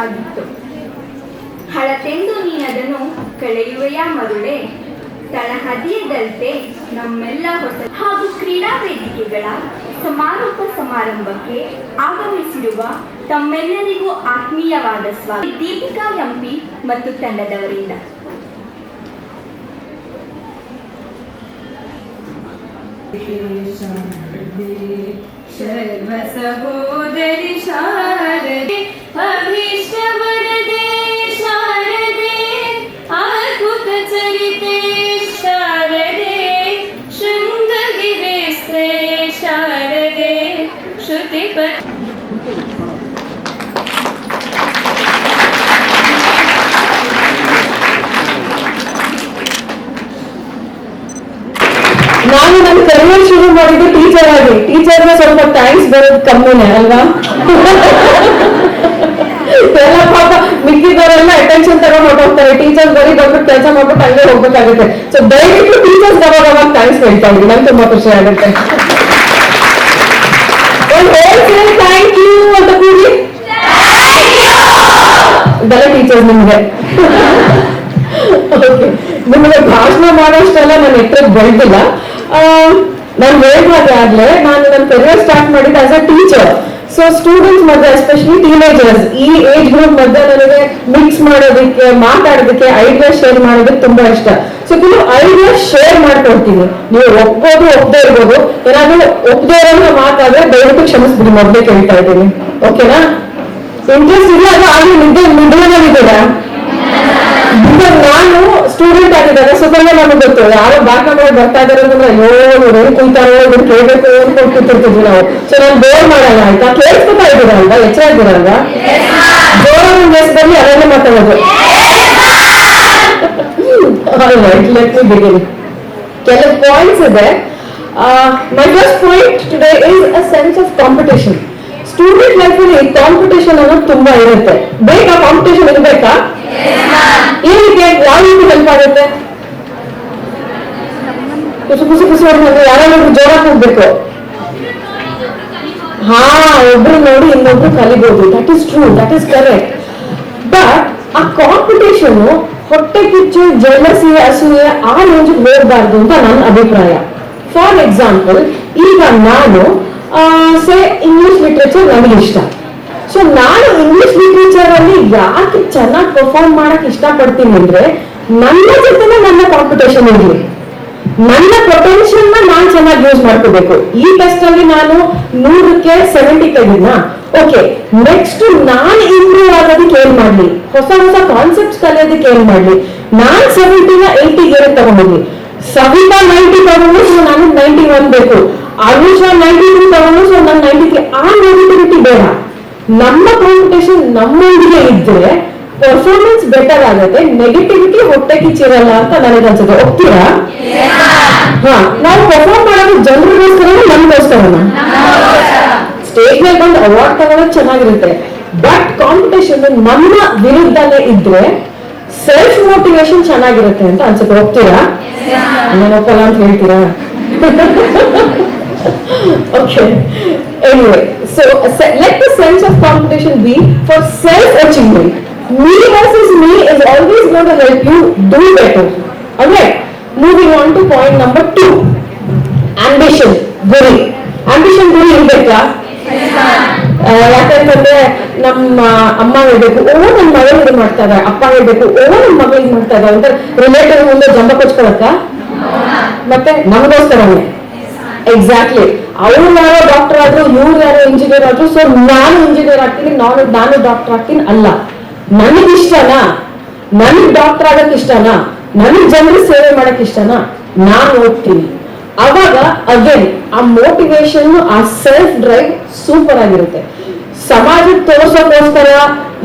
ಮಾಡಬೇಕಾಗಿತ್ತು ಹಳತೆಂದು ನೀನದನ್ನು ಕಳೆಯುವೆಯ ಮರುಳೆ, ತಳಹದಿಯದಂತೆ ನಮ್ಮೆಲ್ಲ ಹೊಸ ಹಾಗೂ ಕ್ರೀಡಾ ವೇದಿಕೆಗಳ ಸಮಾರೋಪ ಸಮಾರಂಭಕ್ಕೆ ಆಗಮಿಸಿರುವ ತಮ್ಮೆಲ್ಲರಿಗೂ ಆತ್ಮೀಯವಾದ ಸ್ವಾಗತ. ದೀಪಿಕಾ ಎಂಪಿ ಮತ್ತು ತಂಡದವರಿಂದ. ಸರ್ವ ಸಹೋದರಿ ಶಾರದೆ ಅಭೀಷ್ಟ ವರದೆ ಶಾರದೆ ಅದ್ಭುತ ಚರಿತೆ ಶಾರದೆ ಶೃಂಗಗಿರೆ ಶಾರದೆ ಶ್ರುತಿ ಪ ನಾನು ನನ್ನ ಕರಿಯರ್ ಶುರು ಮಾಡಿದ್ದು ಟೀಚರ್ ಆಗಿ. ಟೀಚರ್ಗೆ ಸ್ವಲ್ಪ ಥ್ಯಾಂಕ್ಸ್ ಬರೋದು ಕಮ್ಮಿನೇ, ಅಲ್ವಾ? ತಗೊಂಡು ಹೊರಟೋಗ್ತಾರೆ ಟೀಚರ್ಸ್ ಬರೀ ಬಂದ್ಬಿಟ್ಟು ಕೆಲಸ ಮಾಡ್ಬಿಟ್ಟು ಅಲ್ಲೇ ಹೋಗ್ಬೇಕಾಗುತ್ತೆ. ಸೊ ದಯವಿಟ್ಟು ಟೀಚರ್ಸ್ ಅವಾಗ ಅವಾಗ ಥ್ಯಾಂಕ್ಸ್ ಹೇಳ್ತಾ ಇದ್ದೀನಿ. ನಂಗೆ ತುಂಬಾ ಖುಷಿ ಆಗುತ್ತೆ. ಥ್ಯಾಂಕ್ ಯು ಅಂತ ಕೂಡಿ. ಇದೆಲ್ಲ ಟೀಚರ್ಸ್ ನಿಮ್ಗೆ. ನಿಮಗೆ ಭಾಷಣ ಮಾಡೋಷ್ಟೆಲ್ಲ ನನ್ನ ಎತ್ತರ ಬೆಳೆದಿಲ್ಲ ನಾನು ಹೇಳ್ದಾಗೆ ಆಗ್ಲೇ, ನಾನು ನನ್ನ ಕೆರಿಯರ್ ಸ್ಟಾರ್ಟ್ ಮಾಡಿದ್ದು as a teacher so students ಮಧ್ಯೆ ಎಸ್ಪೆಷಲಿ ಟೀನೇಜರ್ಸ್ ಈ ಏಜ್ ಗ್ರೂಪ್ ಮಧ್ಯೆ ನನಗೆ ಮಿಕ್ಸ್ ಮಾಡೋದಕ್ಕೆ, ಮಾತಾಡೋದಕ್ಕೆ ಐಡಿಯಾ ಶೇರ್ ಮಾಡೋದಕ್ಕೆ ತುಂಬಾ ಇಷ್ಟ. ಸೊ ಕೆಲವು ಐಡಿಯಾ ಶೇರ್ ಮಾಡ್ಕೊಡ್ತೀನಿ ನೀವು ಒಪ್ಪೋದು ಒಪ್ಪದೇ ಇರ್ಬೋದು. ಏನಾದ್ರೂ ಒಪ್ಪದೇ ಇರೋ ಮಾತಾದ್ರೆ ದಯವಿಟ್ಟು ಕ್ಷಮಿಸ್ಬಿಡಿ, ಮೊದಲೇ ಕೇಳ್ತಾ ಇದ್ದೀನಿ. ಓಕೆನಾ ಇಂಟ್ರೆಸ್ಟ್ ಇದೆ ಅದು ಆಗಲಿ ಮುಂದೆ ಮುಂದೆ ಸ್ಟೂಡೆಂಟ್ ಆಗಿದ್ದಾಗ ಸುಮ್ಮನೆ ನಮಗೆ ಗೊತ್ತು. ಯಾರೋ ಬ್ಯಾಕ್ ಮಾಡಿ ಬರ್ತಾ ಇದಾರೆ ಅಂದ್ರೆ ಅಯ್ಯೋ, ಇವ್ರು ಏನ್ ಕುಯ್ತಾರೋ ಇವ್ರು ಕೇಳ್ಬೇಕು ಅನ್ಕೊಂಡು ಕೂತಿರ್ತಿದ್ವಿ ನಾವು. ಸೊ ನಾನು ಬೋರ್ ಮಾಡಲ್ಲ ಆಯ್ತಾ? ಕೇಳಿಸ್ಕೊತಾ ಇದ್ದೀರಲ್ವಾ ಎಚ್ಚರ ಇದ್ದೀರಲ್ವಾ ಜೋರಾಗಿ ದೇಶದಲ್ಲಿ ಅದನ್ನೇ ಮಾತಾಡೋದು. ಕೆಲವು ಪಾಯಿಂಟ್ಸ್ ಇದೆ. My first point today is a sense of competition student ಲೈಫಲ್ಲಿ ಕಾಂಪಿಟೇಷನ್ ಅನ್ನೋದು ತುಂಬಾ ಇರುತ್ತೆ. ಬೇಕಾ? ಕಾಂಪಿಟೇಷನ್ ಇರ್ಬೇಕಾ? ಏನಕ್ಕೆ ಯಾವ ರೀತಿ ಹೆಲ್ಪ್ ಆಗುತ್ತೆ? ಖುಷಿ ಖುಷಿ ಖುಷಿ ಹೊಡ್ಕೊಂಡು ಯಾರಾದ್ರೂ ಜೋರ ಹೋಗ್ಬೇಕು ಹಾ, ಒಬ್ರು ನೋಡಿ ಇನ್ನೊಬ್ರು ಕಲಿಬಹುದು that is true that is correct but ಆ ಕಾಂಪಿಟೇಷನ್ ಹೊಟ್ಟೆ ಕಿಚ್ಚು ಜಲಸಿ ಅಸೂಯೆ ಆ ರೇಂಜ್ ಹೋಗ್ಬಾರ್ದು ಅಂತ ನನ್ನ ಅಭಿಪ್ರಾಯ. ಫಾರ್ ಎಕ್ಸಾಂಪಲ್ ಈಗ ನಾನು ಸೇ ಇಂಗ್ಲಿಷ್ ಲಿಟ್ರೇಚರ್ ನನಗೆ ಇಷ್ಟ. ಸೊ ನಾನು ಇಂಗ್ಲಿಷ್ ಲಿಟ್ರೇಚರ್ ಅಲ್ಲಿ ಯಾಕೆ ಚೆನ್ನಾಗಿ ಪರ್ಫಾರ್ಮ್ ಮಾಡಕ್ ಇಷ್ಟಪಡ್ತೀನಿ ಅಂದ್ರೆ, ನನ್ನ ಜೊತೆನೆ ನನ್ನ ಕಾಂಪಿಟೇಷನ್ ಇರ್ಲಿ. ನನ್ನ ಪೊಟೆನ್ಷಿಯಲ್ನ ನಾನು ಚೆನ್ನಾಗಿ ಯೂಸ್ ಮಾಡ್ಕೋಬೇಕು. ಈ ಟೆಸ್ಟ್ ಅಲ್ಲಿ ನಾನು ನೂರಕ್ಕೆ ಸೆವೆಂಟಿ ತೆಗಿದ್ನ ಓಕೆ ನೆಕ್ಸ್ಟ್ ನಾನು ಇಂಪ್ರೂವ್ ಆಗೋದಕ್ಕೆ ಏನ್ ಮಾಡ್ಲಿ? ಹೊಸ ಹೊಸ ಕಾನ್ಸೆಪ್ಟ್ಸ್ ಕಲಿಯೋದಕ್ಕೆ ಏನ್ ಮಾಡ್ಲಿ? ನಾನ್ ಸೆವೆಂಟಿನ ಏಯ್ಟಿಗೆ ತಗೊಂಡಿದ್ವಿ ಸವಿತಾ ನೈಂಟಿ ತಗೊಂಡು ಸೊ ನಾನು ನೈಂಟಿ ಒನ್ ಬೇಕು. ಅನುಷ ನೈಂಟಿ ತಗೊಂಡು ನಾನು ನೈಂಟಿ ತ್ರೀ ಆ ಬೇಡ ನಮ್ಮ ಕಾಂಪಿಟೇಷನ್ ನಮ್ಮೊಂದಿಗೆ ಇದ್ರೆ ಪರ್ಫಾರ್ಮೆನ್ಸ್ ಬೆಟರ್ ಆಗುತ್ತೆ ನೆಗೆಟಿವಿಟಿ ಹೊಟ್ಟೆ ಕಿಚ್ಚಿರಲ್ಲ ಅಂತ ನನಗೆ ಅನ್ಸುತ್ತೆ. ಒಪ್ತೀರಾ? ಹಾ ನಾವು ಪರ್ಫಾರ್ಮ್ ಮಾಡೋದು ಜನರಿಗೋಸ್ಕರ ನಮ್ಗೋಸ್ಕರ. ಸ್ಟೇಜ್ ಮೇಲೆ ಬಂದು ಅವಾರ್ಡ್ ತಗೊಳ್ಳೋದು ಚೆನ್ನಾಗಿರುತ್ತೆ. ಬಟ್ ಕಾಂಪಿಟೇಷನ್ ನಮ್ಮ ವಿರುದ್ಧನೇ ಇದ್ರೆ ಸೆಲ್ಫ್ ಮೋಟಿವೇಶನ್ ಚೆನ್ನಾಗಿರುತ್ತೆ ಅಂತ ಅನ್ಸುತ್ತೆ. ಒಪ್ತೀರಾ? ನಾನು ಒಪ್ಪಲ್ಲ ಅಂತ ಹೇಳ್ತೀರಾ? Okay anyway so let the sense of competition be for self achievement me versus me is always going to help you do better alright moving on to point number two ambition ಗುರಿ ambition ಗುರಿ ಇರ್ಬೇಕಾ ಯಾಕಂತಂದ್ರೆ ನಮ್ಮ ಅಮ್ಮ ಹೇಳ್ಬೇಕು ಓ ನನ್ನ ಮಗಳು ಇದು ಮಾಡ್ತಾರೆ ಅಪ್ಪ ಹೇಳ್ಬೇಕು ಓ ನನ್ನ ಮಗಳು ಇದು ಮಾಡ್ತಾರೆ ಅಂತ ರಿಲೇಟಿವ್ ಮುಂದೆ ಜಂಬ ಕೊಚ್ಕೊಳಕ್ಕ ಮತ್ತೆ ನಮಗೋಸ್ಕರನೇ ಎಕ್ಸಾಕ್ಟ್ಲಿ ಅವ್ರು ಯಾರೋ ಡಾಕ್ಟರ್ ಆದ್ರು, ಇವ್ರು ಯಾರೋ ಇಂಜಿನಿಯರ್ ಆದ್ರು ಸೊ ನಾನು ಇಂಜಿನಿಯರ್ ಆಗ್ತೀನಿ, ನಾನು ನಾನು ಡಾಕ್ಟರ್ ಆಗ್ತೀನಿ ಅಲ್ಲ. ನನಗ್ ಇಷ್ಟನಾ? ನನಗ್ ಡಾಕ್ಟರ್ ಆಗಕ್ ಇಷ್ಟನಾ? ನನಗ್ ಜನರು ಸೇವೆ ಮಾಡಕ್ ಇಷ್ಟನಾ? ನಾನು ಓದ್ತೀನಿ ಅವಾಗ ಅಗೇನ್ ಆ ಮೋಟಿವೇಶನ್ ಆ ಸೆಲ್ಫ್ ಡ್ರೈವ್ ಸೂಪರ್ ಆಗಿರುತ್ತೆ. ಸಮಾಜಕ್ಕೆ ತೋರ್ಸೋಕೋಸ್ಕರ,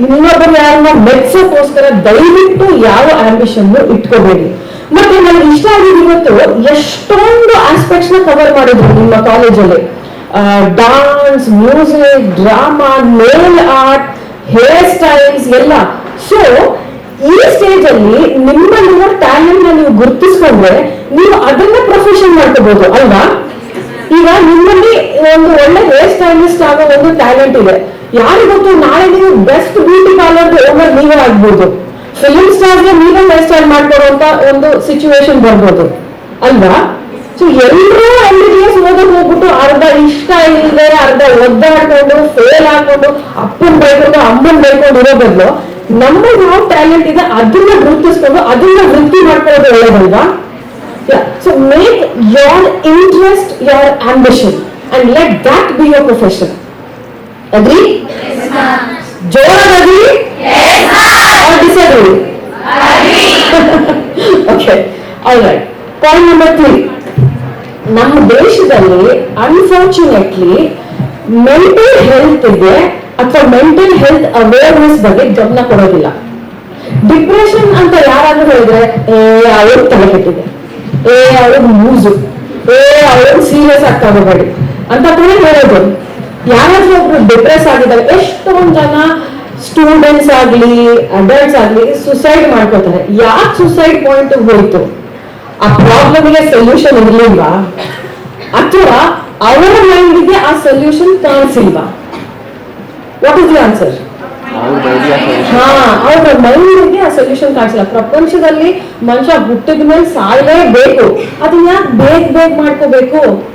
ಇನ್ನೊಬ್ಬರು ಯಾರನ್ನ ಮೆಚ್ಚೋಕೋಸ್ಕರ ದಯವಿಟ್ಟು ಯಾವ ಆಂಬಿಷನ್ ಇಟ್ಕೋಬೇಡಿ. ಮತ್ತೆ ನನಗೆ ಇಷ್ಟ ಆಗಿದ್ದು ಇವತ್ತು ಎಷ್ಟೊಂದು ಆಸ್ಪೆಕ್ಟ್ಸ್ನ ಕವರ್ ಮಾಡಿದ್ರು ನಿಮ್ಮ ಕಾಲೇಜಲ್ಲಿ dance music drama nail art hair styles ಎಲ್ಲ. ಸೊ ಈ ಸ್ಟೇಜ್ ಅಲ್ಲಿ ನಿಮ್ಮಲ್ಲಿರೋ ಟ್ಯಾಲೆಂಟ್ ನೀವು ಗುರುತಿಸ್ಕೊಂಡ್ರೆ ನೀವು ಅದನ್ನ ಪ್ರೊಫೆಷನ್ ಮಾಡ್ಕೋಬಹುದು ಅಲ್ವಾ? ಈಗ ನಿಮ್ಮಲ್ಲಿ ಒಂದು ಒಳ್ಳೆ ಹೇರ್ ಸ್ಟೈಲಿಸ್ಟ್ ಆಗೋ ಒಂದು ಟ್ಯಾಲೆಂಟ್ ಇದೆ. ಯಾರಿಗೊತ್ತು ನಾಳೆ ನೀವು ಬೆಸ್ಟ್ ಬ್ಯೂಟಿ ಪಾರ್ಲರ್ ಓನರ್ ನೀವೇ ಆಗ್ಬೋದು. ಫಿಲಿಂ ಸ್ಟಾರ್ಗೆ ನೀವೇ ಹೇರ್ ಸ್ಟೈಲ್ ಮಾಡ್ಕೊಡುವಂತ ಒಂದು ಸಿಚುವೇಶನ್ ಬರ್ಬೋದು. ಅಲ್ವಾ? ಸೊ ಎಲ್ಲರೂ ಎಂ ಬಿ ಬಿ ಎಸ್ ಓದಕ್ ಹೋಗ್ಬಿಟ್ಟು ಅರ್ಧ ಇಷ್ಟ ಇಲ್ಲದೆ ಅರ್ಧ ಒದ್ದಾಡ್ಕೊಂಡು ಫೇಲ್ ಹಾಕೊಂಡು ಅಪ್ಪನ್ ಬೈಕೊಂಡು, ಅಮ್ಮನ್ ಬೈಕೊಂಡು ಇರೋ ಬದಲು ನಮ್ಮ ಯಾವ ಟ್ಯಾಲೆಂಟ್ ಇದೆ, ಅದನ್ನ ಗುರುತಿಸ್ಕೊಂಡು, ಅದನ್ನ ವೃತ್ತಿ ಮಾಡ್ಕೊಳ್ಳೋದು ಒಳ್ಳೇದಲ್ವಾ? So make your interest your ambition and let that be your profession agree ಜೋರಾಗಿ three. ನಮ್ಮ ದೇಶದಲ್ಲಿ ಅನ್ಫಾರ್ಚುನೇಟ್ಲಿ ಮೆಂಟಲ್ ಇದೆ ಅಥವಾ ಮೆಂಟಲ್ ಹೆಲ್ತ್ ಅವೇರ್ನೆಸ್ ಬಗ್ಗೆ ಗಮನ ಕೊಡೋದಿಲ್ಲ. ಡಿಪ್ರೆಷನ್ ಅಂತ ಯಾರಾದ್ರೂ ಹೇಳಿದ್ರೆ, ಏ, ಅವ್ರ ತಲೆ ಕೆಟ್ಟಿದೆ. ಏ, ಅವ್ರ ಮೂಸು ಏ, ಅವ್ರ ಸೀರಿಯಸ್ ಆಗ್ತಾ ಹೋಗಬೇಡಿ. ಅಂತ ಕೂಡ ಹೇಳೋದು. ಯಾರಾದ್ರೂ ಒಬ್ರು ಡಿಪ್ರೆಸ್ ಆಗಿದ್ದಾರೆ ಎಷ್ಟೊಂದು ಜನ ಸ್ಟೂಡೆಂಟ್ಸ್ ಆಗ್ಲಿ ಅಡಲ್ಟ್ಸ್ ಆಗ್ಲಿ ಸುಸೈಡ್ ಮಾಡ್ಕೋತಾರೆ ಯಾಕೆ ಸುಸೈಡ್ ಪಾಯಿಂಟ್ ಹೋಯ್ತು? ಆ ಪ್ರಾಬ್ಲಮ್ಗೆ ಸೊಲ್ಯೂಷನ್ ಇರ್ಲಿಲ್ವಾ? ಅಥವಾ ಅವರ ಮೈಂಡ್ಗೆ ಆ ಸೊಲ್ಯೂಷನ್ ಕಾಣಿಸಿಲ್ವಾ? ವಾಟ್ ಇಸ್ ದಿ ಆನ್ಸರ್ ಹಾ ಅವ್ರ ಮೈಂಡ್ಗೆ ಆ ಸೊಲ್ಯೂಷನ್ ಕಾಣಿಸಿಲ್ಲ. ಪ್ರಪಂಚದಲ್ಲಿ ಮನುಷ್ಯ ಹುಟ್ಟಿದ ಮೇಲೆ ಸಾಯಲೇಬೇಕು. ಅದನ್ನ ಯಾಕೆ ಬೇಗ ಬೇಗ ಮಾಡ್ಕೋಬೇಕು?